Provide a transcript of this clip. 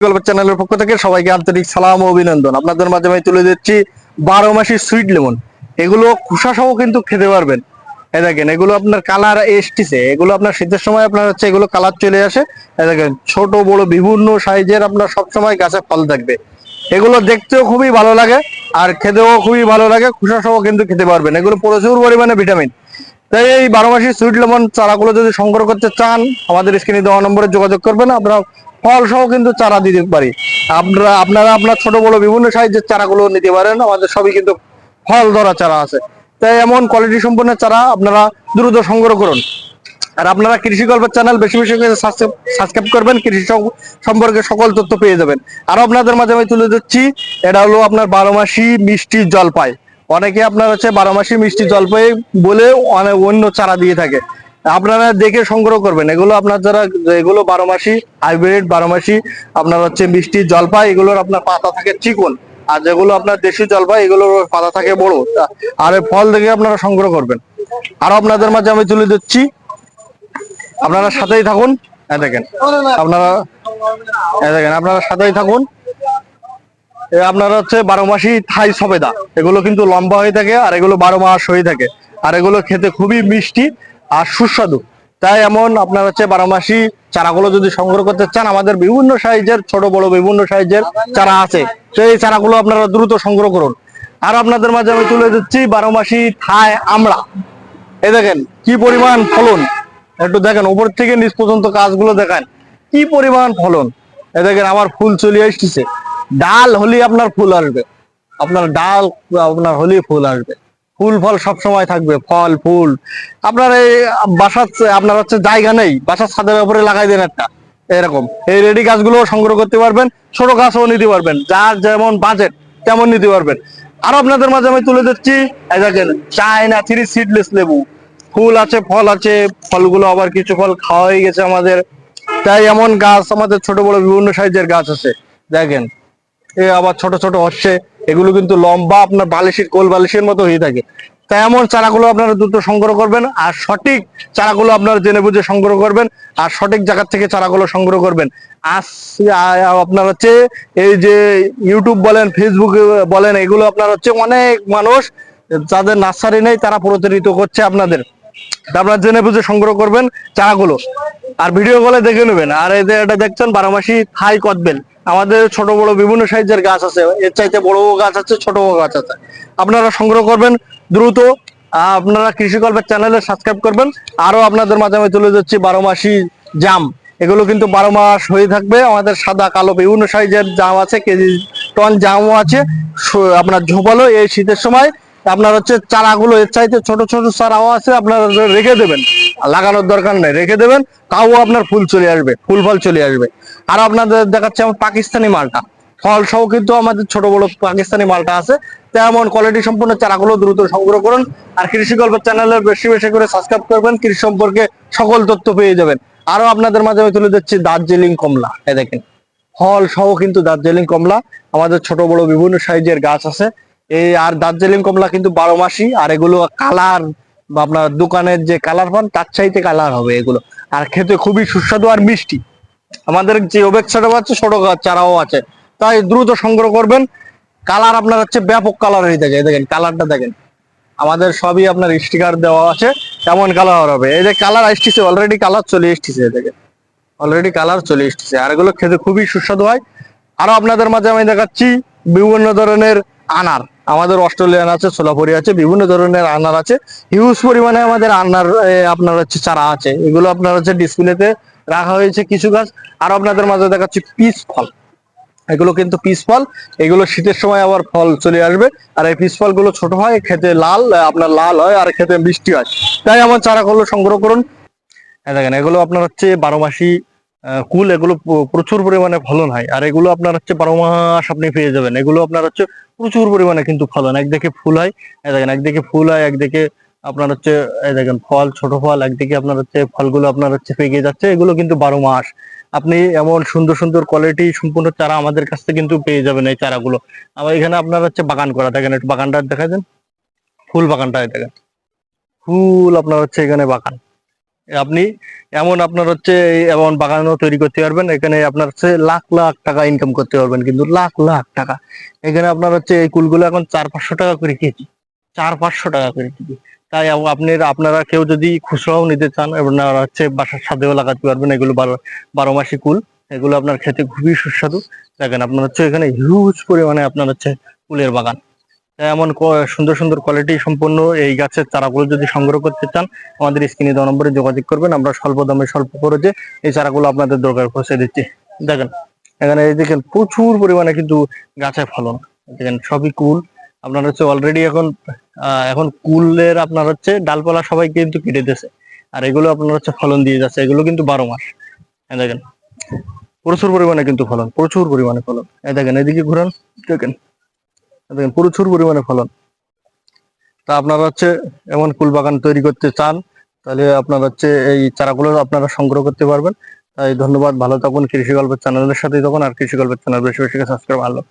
চ্যানেলের পক্ষ থেকে সবাইকে আন্তরিক সালাম অভিনন্দন। আপনাদের মাঝে আমি তুলে দিচ্ছি বারো সুইট লেমন এগুলো সহ কিন্তু খেতে পারবেন। এই দেখেন, এগুলো আপনার কালার এসটিছে এগুলো আপনার শীতের সময় আপনার হচ্ছে এগুলো কালার চলে আসে। এই দেখেন, ছোট, বড়, বিভিন্ন সাইজের আপনার সবসময় গাছে ফল থাকবে। এগুলো দেখতেও খুবই ভালো লাগে, আর খেতেও খুবই ভালো লাগে খোসা সহ কিন্তু খেতে পারবেন। এগুলো প্রচুর পরিমাণে ভিটামিন তাই এই বারো মাসি সুইট লেমন চারাগুলো যদি সংগ্রহ করতে চান, আমাদের স্ক্রিনে দেওয়া নম্বরে যোগাযোগ করবেন। আপনারা ফল সহ কিন্তু চারা দিতে পারি। আপনারা আপনারা আপনার ছোট বড় বিভিন্ন সাইজের চারাগুলো নিতে পারেন, আমাদের সবই কিন্তু ফল ধরা চারা আছে। তাই এমন কোয়ালিটি সম্পন্ন চারা আপনারা দ্রুত সংগ্রহ করুন। আর আপনারা কৃষি গল্পের চ্যানেল বেশি বেশি করে সাবস্ক্রাইব করবেন, কৃষি সম্পর্কে সকল তথ্য পেয়ে যাবেন। আর আপনাদের মাঝে আমি তুলে দিচ্ছি এটা হলো আপনার বারো মাসি মিষ্টি জলপাই। অনেকে আপনার হচ্ছে বারো মাসি মিষ্টি জলপাই বলে অনেক অন্য চারা দিয়ে থাকে। আপনারা দেখে সংগ্রহ করবেন। এগুলো আপনার যারা, এগুলো বারো মাসি, হাইব্রিড বারো মাসি, আপনার হচ্ছে মিষ্টি জলপাই, এগুলোর আপনার পাতা থাকে চিকন। আর যেগুলো আপনার দেশি জলপাই, এগুলোর পাতা থাকে বড়। আর ফল দেখে আপনারা সংগ্রহ করবেন। আরও আপনাদের মাঝে আমি তুলে দিচ্ছি আপনারা সাথেই থাকুন। হ্যাঁ দেখেন, আপনারা হ্যাঁ দেখেন, আপনারা সাথেই থাকুন। আপনারা হচ্ছে বারো মাসি থাই সবেদা। এগুলো কিন্তু লম্বা হয়ে থাকে আর এগুলো বারো মাস হয়ে থাকে। আর এগুলো খেতে খুবই মিষ্টি। আর সুস্বাদু। তাই এমন আপনার হচ্ছে বারো মাসি চারাগুলো যদি সংগ্রহ করতে চান, আমাদের বিভিন্ন সাইজের, ছোট, বড় বিভিন্ন সাইজের চারা আছে। তো এই চারাগুলো আপনারা দ্রুত সংগ্রহ করুন। আর আপনাদের মাঝে আমি তুলে দিচ্ছি বারো মাসি থাই আমড়া। এই দেখেন, কি পরিমাণ ফলন? একটু দেখেন, উপর থেকে নিচ পর্যন্ত কাজগুলো দেখেন, কি পরিমাণ ফলন? এ দেখেন, আমার ফুল চলে আসতেছে ডাল হলে আপনার ফুল আসবে। আপনার ডাল, আপনার হলে ফুল আসবে। ফুল ফল সব সময় থাকবে, ফল, ফুল। আপনার এই বাসার আপনার হচ্ছে জায়গা নেই, বাসার ছাদের উপরে লাগাই দেন একটা, এরকম। এই রেডি গাছগুলো সংগ্রহ করতে পারবেন, ছোট গাছও নিতে পারবেন, যার যেমন বাজেট তেমন নিতে পারবেন। আর আপনাদের মাঝে আমি তুলে দিচ্ছি চায়না থ্রি সিডলেস লেবু। ফুল আছে, ফল আছে, ফলগুলো আবার কিছু ফল খাওয়া হয়ে গেছে আমাদের। তাই এমন গাছ আমাদের ছোট বড় বিভিন্ন সাইজের গাছ আছে, দেখেন। এ আবার ছোট ছোট হচ্ছে এগুলো কিন্তু লম্বা আপনার বালিশের কোল বালিশের মতো হয়ে থাকে। তাই এমন চারাগুলো আপনারা দ্রুত সংগ্রহ করবেন আর সঠিক চারাগুলো আপনারা জেনে বুঝে সংগ্রহ করবেন আর সঠিক জায়গা থেকে চারাগুলো সংগ্রহ করবেন। আজ আপনার হচ্ছে এই যে ইউটিউব বলেন ফেসবুক বলেন, এগুলো আপনার হচ্ছে অনেক মানুষ যাদের নার্সারি নেই তারা প্রতারিত করছে আপনাদের। আপনারা জেনে বুঝে সংগ্রহ করবেন চারাগুলো। আর ভিডিও কলে দেখে নেবেন। আর এই যে এটা দেখছেন বারো মাসি থাই কদবেল। আমাদের ছোট বড় বিভিন্ন সাইজের গাছ আছে। এর চাইতে বড় গাছ আছে, ছোট বড় গাছ আছে। আপনারা সংগ্রহ করবেন দ্রুত। আপনারা কৃষি গল্পের চ্যানেলে সাবস্ক্রাইব করবেন। আরও আপনাদের মাঝে আমি তুলে যাচ্ছি বারো মাসি জাম। এগুলো কিন্তু বারো মাস হয়ে থাকবে। আমাদের সাদা, কালো বিভিন্ন সাইজের জাম আছে, কেজি, টন জামও আছে। আপনার ঝোপালো এই শীতের সময় আপনার হচ্ছে চারাগুলো এর চাইতে ছোট ছোট চারাও আছে, আপনার রেখে দেবেন। লাগানোর দরকার নেই, রেখে দেবেন, তাও আপনার ফুল চলে আসবে, ফুল ফল চলে আসবে। আর আপনাদের দেখাচ্ছে আমার পাকিস্তানি মালটা। ফল সহ কিন্তু আমাদের ছোট বড় পাকিস্তানি মালটা আছে। তেমন কোয়ালিটি সম্পূর্ণ চারাগুলো দ্রুত সংগ্রহ করুন। আর কৃষি গল্প চ্যানেলে বেশি বেশি করে সাবস্ক্রাইব করবেন, কৃষি সম্পর্কে সকল তথ্য পেয়ে যাবেন। আরও আপনাদের মাঝে আমি তুলে দিচ্ছি দার্জিলিং কমলা এ দেখেন। ফল সহ কিন্তু দার্জিলিং কমলা, আমাদের ছোট বড় বিভিন্ন সাইজের গাছ আছে। এই আর দার্জিলিং কমলা কিন্তু বারো মাসি আর এগুলো কালার বা আপনার দোকানের যে কালার পান, তার চাইতে কালার হবে এগুলো। আর খেতে খুবই সুস্বাদু আর মিষ্টি। আমাদের যে ওবেক্সাটাও আছে, ছোট চারাও আছে। তাই দ্রুত সংগ্রহ করবেন। কালার আপনার হচ্ছে ব্যাপক কালার হয়ে থাকে দেখেন, কালারটা দেখেন। আমাদের সবই আপনার স্টিকার দেওয়া আছে কেমন কালার হবে। এই যে কালার আসতেছে অলরেডি কালার চলে এসতেছে এই দেখেন। অলরেডি কালার চলে এসেছে আর এগুলো খেতে খুবই সুস্বাদু হয়। আরও আপনাদের মাঝে আমি দেখাচ্ছি বিভিন্ন ধরনের আনার। আমাদের অস্ট্রেলিয়ান আছে, সোলাপুরি আছে, বিভিন্ন ধরনের আনার আছে। হিউজ পরিমাণে আমাদের আনার আপনার হচ্ছে চারা আছে। এগুলো আপনার হচ্ছে ডিসপ্লেতে রাখা হয়েছে কিছু গাছ। আর আপনাদের মাঝে দেখাচ্ছি পিস ফল। এগুলো কিন্তু পিস ফল। এগুলো শীতের সময় আবার ফল চলে আসবে। আর এই পিস ফলগুলো ছোট হয়, খেতে লাল আপনার লাল হয়, আর খেতে মিষ্টি হয়। তাই আমার চারাগুলো সংগ্রহ করুন। এই দেখেন, এগুলো আপনার হচ্ছে বারো মাসি কুল এগুলো প্রচুর পরিমাণে ফলন হয়। আর এগুলো আপনার হচ্ছে বারো মাস আপনি পেয়ে যাবেন। এগুলো আপনার হচ্ছে প্রচুর পরিমাণে কিন্তু ফলন। একদিকে ফুল হয় দেখেন, একদিকে ফুল হয়, একদিকে আপনার হচ্ছে দেখেন, ফল, ছোট ফল, একদিকে আপনার হচ্ছে ফলগুলো আপনার হচ্ছে পেকে যাচ্ছে। এগুলো কিন্তু বারো মাস আপনি এমন সুন্দর সুন্দর কোয়ালিটি সম্পূর্ণ চারা আমাদের কাছ থেকে কিন্তু পেয়ে যাবেন এই চারাগুলো। আমার এখানে আপনার হচ্ছে বাগান করা। দেখেন, একটু বাগানটা দেখা দেন। ফুল বাগানটা দেখেন। ফুল আপনার হচ্ছে এখানে বাগান। আপনি এমন আপনার হচ্ছে এমন বাগানও তৈরি করতে পারবেন। এখানে আপনার হচ্ছে লাখ লাখ টাকা ইনকাম করতে পারবেন। কিন্তু লাখ লাখ টাকা। এখানে আপনার হচ্ছে এই কুলগুলো এখন চার, পাঁচশো টাকা করে কেজি। চার, পাঁচশো টাকা করে কেজি। তাই আপনি আপনারা কেউ যদি খুচরাও নিতে চান এবং হচ্ছে বাসার সাথেও লাগাতে পারবেন। এগুলো বারো বারো মাসি কুল। এগুলো আপনার খেতে খুবই সুস্বাদু। দেখেন আপনার হচ্ছে এখানে হিউজ পরিমাণে আপনার হচ্ছে কুলের বাগান। এমন সুন্দর সুন্দর কোয়ালিটি সম্পন্ন এই গাছের চারাগুলো যদি সংগ্রহ করতে চান, আমাদের স্ক্রিনে দেওয়া নম্বরে যোগাযোগ করবেন। আমরা স্বল্প দামে, স্বল্প খরচে এই চারাগুলো আপনাদের দরকার পৌঁছে দিচ্ছি। দেখেন, এখানে দেখেন প্রচুর পরিমাণে কিন্তু গাছে ফলন। দেখেন সবই কুল। আপনার হচ্ছে অলরেডি এখন এখন কুলের আপনার হচ্ছে ডালপালা সবাই কিন্তু কেটে দিয়েছে। আর এগুলো আপনার হচ্ছে ফলন দিয়ে যাচ্ছে। এগুলো কিন্তু বারো মাস। দেখেন, প্রচুর পরিমাণে কিন্তু ফলন, প্রচুর পরিমাণে ফলন। দেখেন, এদিকে ঘুরান। দেখেন দেখেন, প্রচুর পরিমাণে ফলন। তা আপনারা হচ্ছে এমন কুল বাগান তৈরি করতে চান, তাহলে আপনারা হচ্ছে এই চারাগুলো আপনারা সংগ্রহ করতে পারবেন। তাই ধন্যবাদ, ভালো থাকুন কৃষি গল্পের চ্যানেলের সাথে থাকুন, আর কৃষি গল্পের চ্যানেল বেশি বেশি সাবস্ক্রাইব আল্লাহ।